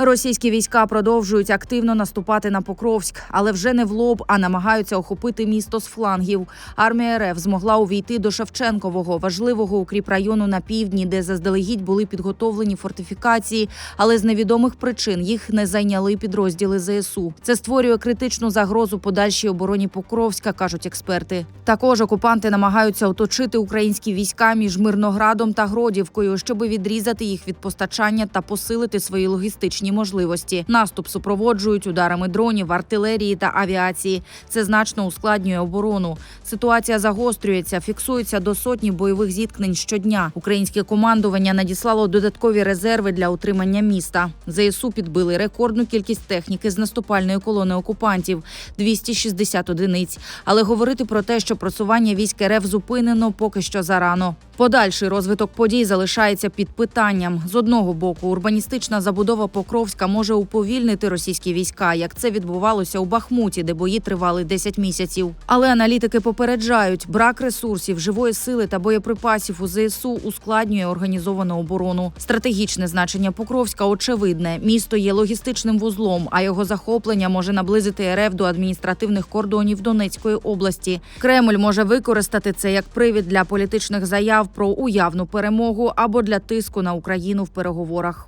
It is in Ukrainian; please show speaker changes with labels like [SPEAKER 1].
[SPEAKER 1] Російські війська продовжують активно наступати на Покровськ, але вже не в лоб, а намагаються охопити місто з флангів. Армія РФ змогла увійти до Шевченкового, важливого укріпрайону на півдні, де заздалегідь були підготовлені фортифікації, але з невідомих причин їх не зайняли підрозділи ЗСУ. Це створює критичну загрозу подальшій обороні Покровська, кажуть експерти. Також окупанти намагаються оточити українські війська між Мирноградом та Гродівкою, щоб відрізати їх від постачання та посилити свої логістичні можливості. Наступ супроводжують ударами дронів, артилерії та авіації. Це значно ускладнює оборону. Ситуація загострюється, фіксується до сотні бойових зіткнень щодня. Українське командування надіслало додаткові резерви для утримання міста. ЗСУ підбили рекордну кількість техніки з наступальної колони окупантів 260 одиниць. Але говорити про те, що просування військ РФ зупинено, поки що зарано. Подальший розвиток подій залишається під питанням. З одного боку, урбаністична забудова Покровська може уповільнити російські війська, як це відбувалося у Бахмуті, де бої тривали 10 місяців. Але аналітики попереджають, брак ресурсів, живої сили та боєприпасів у ЗСУ ускладнює організовану оборону. Стратегічне значення Покровська очевидне. Місто є логістичним вузлом, а його захоплення може наблизити РФ до адміністративних кордонів Донецької області. Кремль може використати це як привід для політичних заяв про уявну перемогу або для тиску на Україну в переговорах.